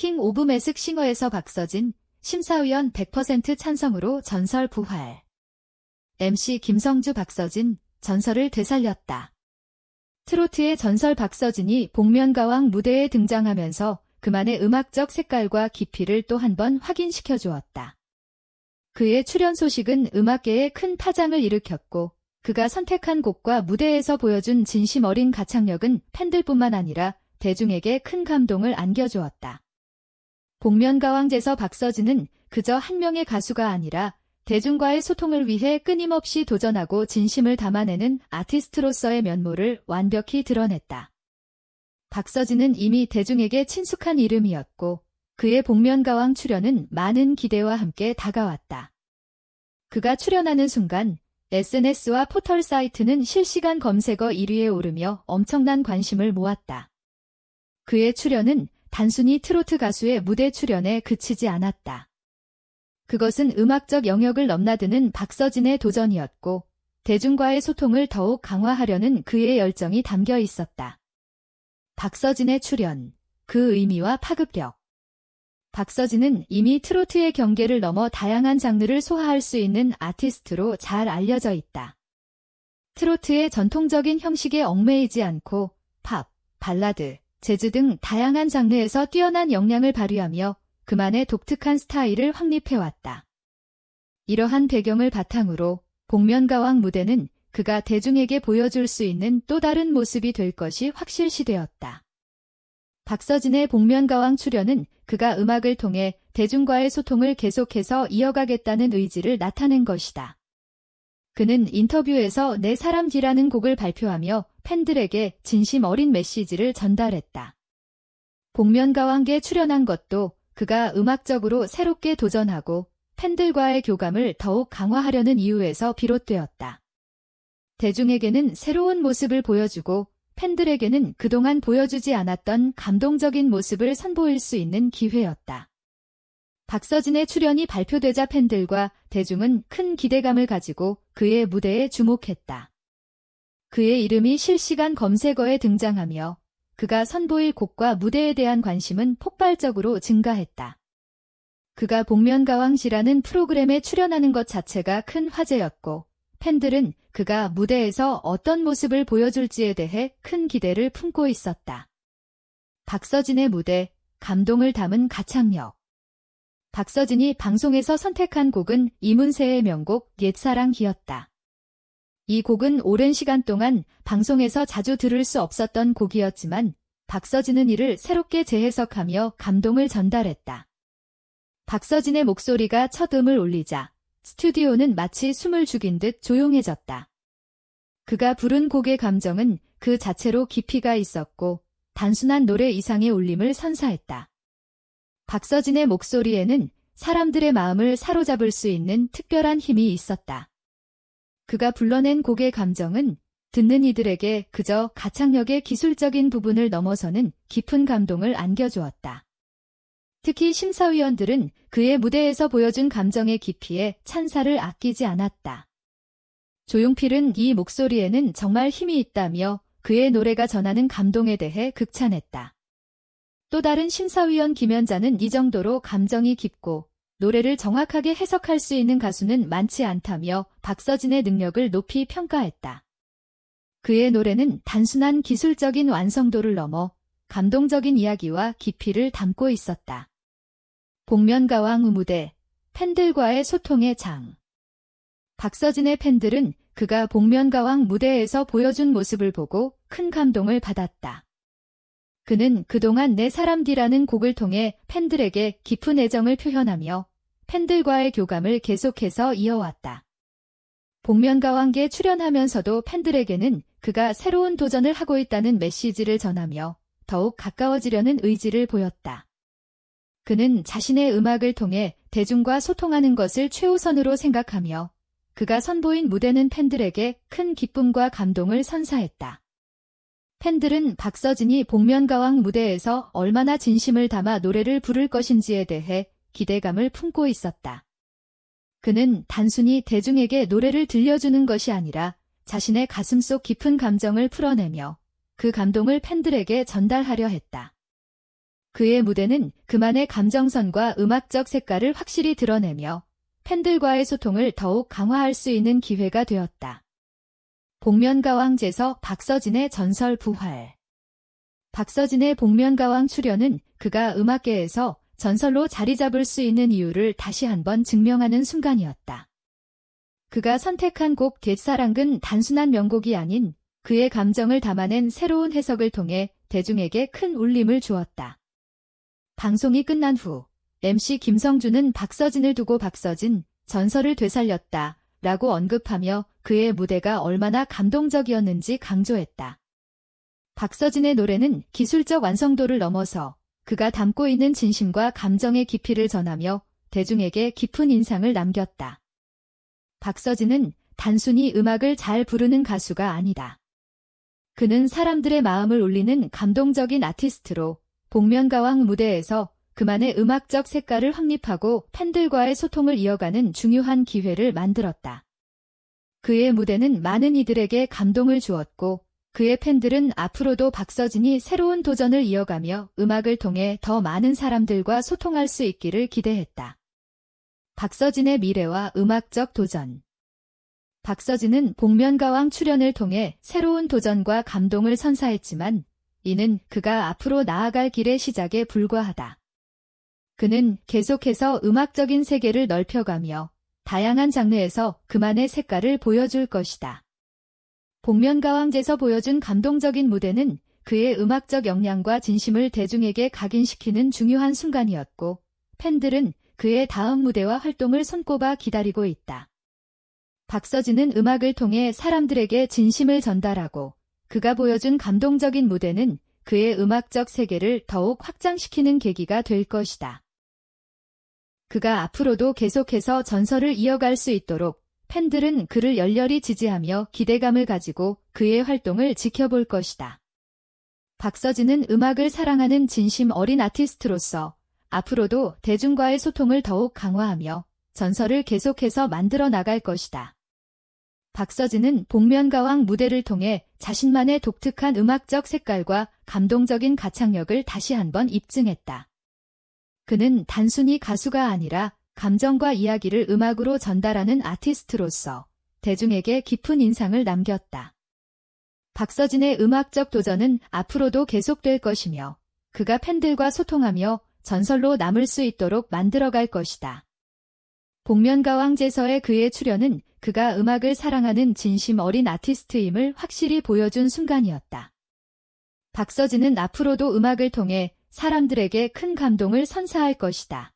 킹 오브 매식 싱어에서 박서진, 심사위원 100% 찬성으로 전설 부활. MC 김성주 박서진, 전설을 되살렸다. 트로트의 전설 박서진이 복면가왕 무대에 등장하면서 그만의 음악적 색깔과 깊이를 또 한 번 확인시켜 주었다. 그의 출연 소식은 음악계에 큰 파장을 일으켰고 그가 선택한 곡과 무대에서 보여준 진심 어린 가창력은 팬들뿐만 아니라 대중에게 큰 감동을 안겨주었다. 복면가왕제서 박서진은 그저 한 명의 가수가 아니라 대중과의 소통을 위해 끊임없이 도전하고 진심을 담아내는 아티스트로서의 면모를 완벽히 드러냈다. 박서진은 이미 대중에게 친숙한 이름이었고 그의 복면가왕 출연은 많은 기대와 함께 다가왔다. 그가 출연하는 순간 SNS와 포털 사이트는 실시간 검색어 1위에 오르며 엄청난 관심을 모았다. 그의 출연은 단순히 트로트 가수의 무대 출연에 그치지 않았다. 그것은 음악적 영역을 넘나드는 박서진의 도전이었고 대중과의 소통을 더욱 강화하려는 그의 열정이 담겨 있었다. 박서진의 출연, 그 의미와 파급력. 박서진은 이미 트로트의 경계를 넘어 다양한 장르를 소화할 수 있는 아티스트로 잘 알려져 있다. 트로트의 전통적인 형식에 얽매이지 않고 팝, 발라드, 재즈 등 다양한 장르에서 뛰어난 역량을 발휘하며 그만의 독특한 스타일을 확립해왔다. 이러한 배경을 바탕으로 복면가왕 무대는 그가 대중에게 보여줄 수 있는 또 다른 모습이 될 것이 확실시되었다. 박서진의 복면가왕 출연은 그가 음악을 통해 대중과의 소통을 계속해서 이어가겠다는 의지를 나타낸 것이다. 그는 인터뷰에서 내 사람 뒤라는 곡을 발표하며 팬들에게 진심 어린 메시지를 전달했다. 복면가왕에 출연한 것도 그가 음악적으로 새롭게 도전하고 팬들과의 교감을 더욱 강화하려는 이유에서 비롯되었다. 대중에게는 새로운 모습을 보여주고 팬들에게는 그동안 보여주지 않았던 감동적인 모습을 선보일 수 있는 기회였다. 박서진의 출연이 발표되자 팬들과 대중은 큰 기대감을 가지고 그의 무대에 주목했다. 그의 이름이 실시간 검색어에 등장하며 그가 선보일 곡과 무대에 대한 관심은 폭발적으로 증가했다. 그가 복면가왕시라는 프로그램에 출연하는 것 자체가 큰 화제였고 팬들은 그가 무대에서 어떤 모습을 보여줄지에 대해 큰 기대를 품고 있었다. 박서진의 무대, 감동을 담은 가창력. 박서진이 방송에서 선택한 곡은 이문세의 명곡 옛사랑이었다. 이 곡은 오랜 시간 동안 방송에서 자주 들을 수 없었던 곡이었지만 박서진은 이를 새롭게 재해석하며 감동을 전달했다. 박서진의 목소리가 첫 음을 올리자 스튜디오는 마치 숨을 죽인 듯 조용해졌다. 그가 부른 곡의 감정은 그 자체로 깊이가 있었고 단순한 노래 이상의 울림을 선사했다. 박서진의 목소리에는 사람들의 마음을 사로잡을 수 있는 특별한 힘이 있었다. 그가 불러낸 곡의 감정은 듣는 이들에게 그저 가창력의 기술적인 부분을 넘어서는 깊은 감동을 안겨주었다. 특히 심사위원들은 그의 무대에서 보여준 감정의 깊이에 찬사를 아끼지 않았다. 조용필은 이 목소리에는 정말 힘이 있다며 그의 노래가 전하는 감동에 대해 극찬했다. 또 다른 심사위원 김연자는 이 정도로 감정이 깊고 노래를 정확하게 해석할 수 있는 가수는 많지 않다며 박서진의 능력을 높이 평가했다. 그의 노래는 단순한 기술적인 완성도를 넘어 감동적인 이야기와 깊이를 담고 있었다. 복면가왕 무대, 팬들과의 소통의 장. 박서진의 팬들은 그가 복면가왕 무대에서 보여준 모습을 보고 큰 감동을 받았다. 그는 그동안 내 사람디라는 곡을 통해 팬들에게 깊은 애정을 표현하며 팬들과의 교감을 계속해서 이어왔다. 복면가왕계에 출연하면서도 팬들에게는 그가 새로운 도전을 하고 있다는 메시지를 전하며 더욱 가까워지려는 의지를 보였다. 그는 자신의 음악을 통해 대중과 소통하는 것을 최우선으로 생각하며 그가 선보인 무대는 팬들에게 큰 기쁨과 감동을 선사했다. 팬들은 박서진이 복면가왕 무대에서 얼마나 진심을 담아 노래를 부를 것인지에 대해 기대감을 품고 있었다. 그는 단순히 대중에게 노래를 들려주는 것이 아니라 자신의 가슴 속 깊은 감정을 풀어내며 그 감동을 팬들에게 전달하려 했다. 그의 무대는 그만의 감정선과 음악적 색깔을 확실히 드러내며 팬들과의 소통을 더욱 강화할 수 있는 기회가 되었다. 복면가왕 제석 박서진의 전설 부활 박서진의 복면가왕 출연은 그가 음악계에서 전설로 자리 잡을 수 있는 이유를 다시 한번 증명하는 순간이었다. 그가 선택한 곡 갯사랑은 단순한 명곡이 아닌 그의 감정을 담아낸 새로운 해석을 통해 대중에게 큰 울림을 주었다. 방송이 끝난 후 MC 김성주는 박서진을 두고 박서진 전설을 되살렸다 라고 언급하며 그의 무대가 얼마나 감동적이었는지 강조했다. 박서진의 노래는 기술적 완성도를 넘어서 그가 담고 있는 진심과 감정의 깊이를 전하며 대중에게 깊은 인상을 남겼다. 박서진은 단순히 음악을 잘 부르는 가수가 아니다. 그는 사람들의 마음을 울리는 감동적인 아티스트로 복면가왕 무대에서 그만의 음악적 색깔을 확립하고 팬들과의 소통을 이어가는 중요한 기회를 만들었다. 그의 무대는 많은 이들에게 감동을 주었고 그의 팬들은 앞으로도 박서진이 새로운 도전을 이어가며 음악을 통해 더 많은 사람들과 소통할 수 있기를 기대했다. 박서진의 미래와 음악적 도전 박서진은 복면가왕 출연을 통해 새로운 도전과 감동을 선사했지만 이는 그가 앞으로 나아갈 길의 시작에 불과하다. 그는 계속해서 음악적인 세계를 넓혀가며 다양한 장르에서 그만의 색깔을 보여줄 것이다. 복면가왕제에서 보여준 감동적인 무대는 그의 음악적 역량과 진심을 대중에게 각인시키는 중요한 순간이었고 팬들은 그의 다음 무대와 활동을 손꼽아 기다리고 있다. 박서진은 음악을 통해 사람들에게 진심을 전달하고 그가 보여준 감동적인 무대는 그의 음악적 세계를 더욱 확장시키는 계기가 될 것이다. 그가 앞으로도 계속해서 전설을 이어갈 수 있도록 팬들은 그를 열렬히 지지하며 기대감을 가지고 그의 활동을 지켜볼 것이다. 박서진은 음악을 사랑하는 진심 어린 아티스트로서 앞으로도 대중과의 소통을 더욱 강화하며 전설을 계속해서 만들어 나갈 것이다. 박서진은 복면가왕 무대를 통해 자신만의 독특한 음악적 색깔과 감동적인 가창력을 다시 한번 입증했다. 그는 단순히 가수가 아니라 감정과 이야기를 음악으로 전달하는 아티스트로서 대중에게 깊은 인상을 남겼다. 박서진의 음악적 도전은 앞으로도 계속될 것이며 그가 팬들과 소통하며 전설로 남을 수 있도록 만들어갈 것이다. 복면가왕제서의 그의 출연은 그가 음악을 사랑하는 진심 어린 아티스트임을 확실히 보여준 순간이었다. 박서진은 앞으로도 음악을 통해 사람들에게 큰 감동을 선사할 것이다.